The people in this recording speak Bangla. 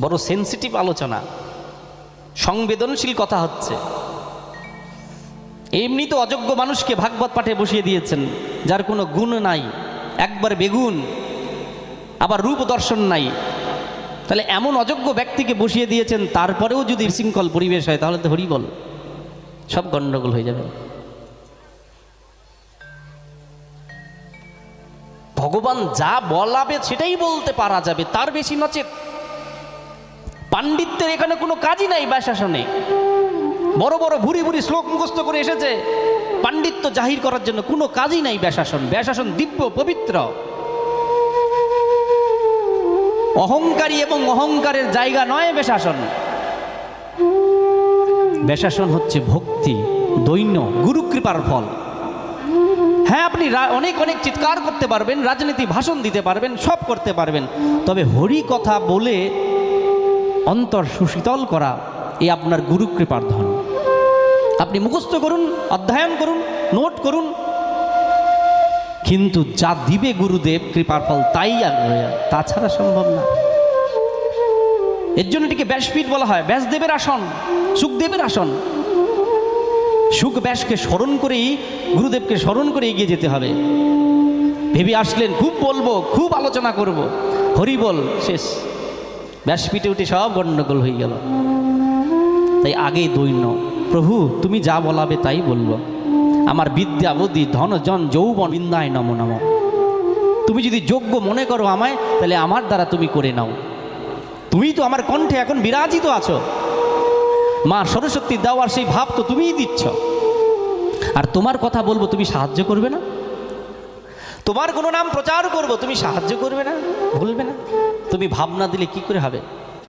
বড় সেন্সিটিভ আলোচনা। সংবেদনশীল কথা হচ্ছে। এমনি তো অযোগ্য মানুষকে ভাগবত পাঠে বসিয়ে দিয়েছেন, যার কোনো গুণ নাই। একবার বেগুন, আবার রূপ দর্শন নাই। তাহলে এমন অযোগ্য ব্যক্তিকে বসিয়ে দিয়েছেন, তারপরেও যদি শৃঙ্খল পরিবেশ হয়, তাহলে তো হরি বল সব গণ্ডগোল হয়ে যাবে। ভগবান যা বলাবে, সেটাই বলতে পারা যাবে। তার বেশি নচেত পাণ্ডিত্যের এখানে কোনো কাজই নাই ব্যাসাসনে বড় বড় ভুরি ভুরি শ্লোক মুখস্থ করে এসেছে, পাণ্ডিত্য জাহির করার জন্য কোনো কাজই নাই ব্যাশাসন ব্যাশাসন দিব্য, পবিত্র। অহংকারী এবং অহংকারের জায়গা নয় বেশাসন বেশাসন হচ্ছে ভক্তি, দৈন্য গুরু কৃপার ফল। হ্যাঁ আপনি অনেক অনেক চিৎকার করতে পারবেন, রাজনীতি ভাষণ দিতে পারবেন, সব করতে পারবেন। তবে হরি কথা বলে অন্তর সুশীতল করা এই আপনার গুরু কৃপার ধন। আপনি মুখস্থ করুন, অধ্যয়ন করুন, নোট করুন। কিন্তু যা দিবে গুরুদেব, কৃপার ফল তাই আগ্রহ তাছাড়া সম্ভব না। এর জন্য এটিকে ব্যাসপীঠ বলা হয়। ব্যাসদেবের আসন, সুখদেবের আসন। সুখ ব্যাসকে স্মরণ করেই, গুরুদেবকে স্মরণ করে এগিয়ে যেতে হবে। ভেবে আসলেন, খুব বলব, খুব আলোচনা করব। হরি বল, শেষ। ব্যাসপীঠে উঠে সব গণ্ডগোল হয়ে গেল। তাই আগেই দৈন্য, প্রভু, তুমি যা বলাবে তাই বলব। আমার বিদ্যা, বুদ্ধি, ধন, জন, যৌবন বিন্দায় নম নম। তুমি যদি যোগ্য মনে করো আমায়, তাহলে আমার দ্বারা তুমি করে নাও। তুমি তো আমার কণ্ঠে এখন বিরাজিত আছো। মা সরস্বতী দেওয়ার সেই ভাব তো তুমিই দিচ্ছ। আর তোমার কথা বলব, তুমি সাহায্য করবে না? তোমার কোনো নাম প্রচার করব, তুমি সাহায্য করবে না, ভুলবে না। তুমি ভাবনা দিলে কি করে হবে?